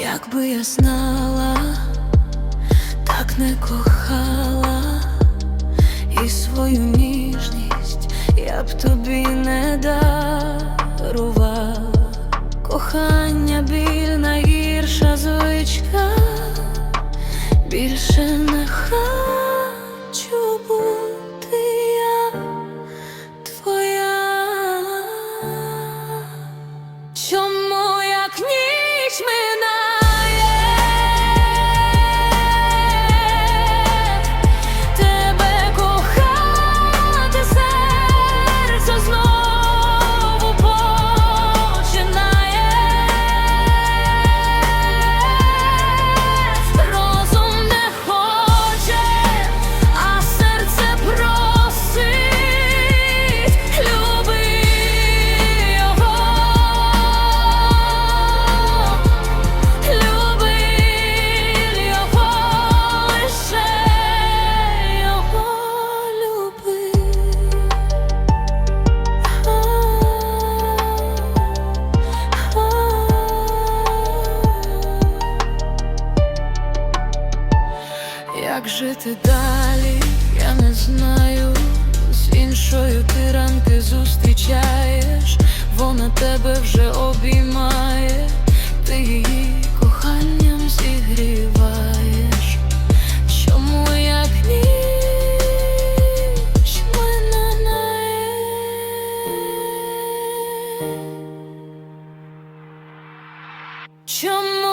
Якби я знала, так не кохала, і свою ніжність я б тобі не дарувала. Кохання біль найгірша звичка, більше Чому як Як жити далі, я не знаю. З іншою ти ранки зустрічаєш, вона тебе вже обіймає, ти її коханням зігріваєш. Чому як ніч мене не? Чому?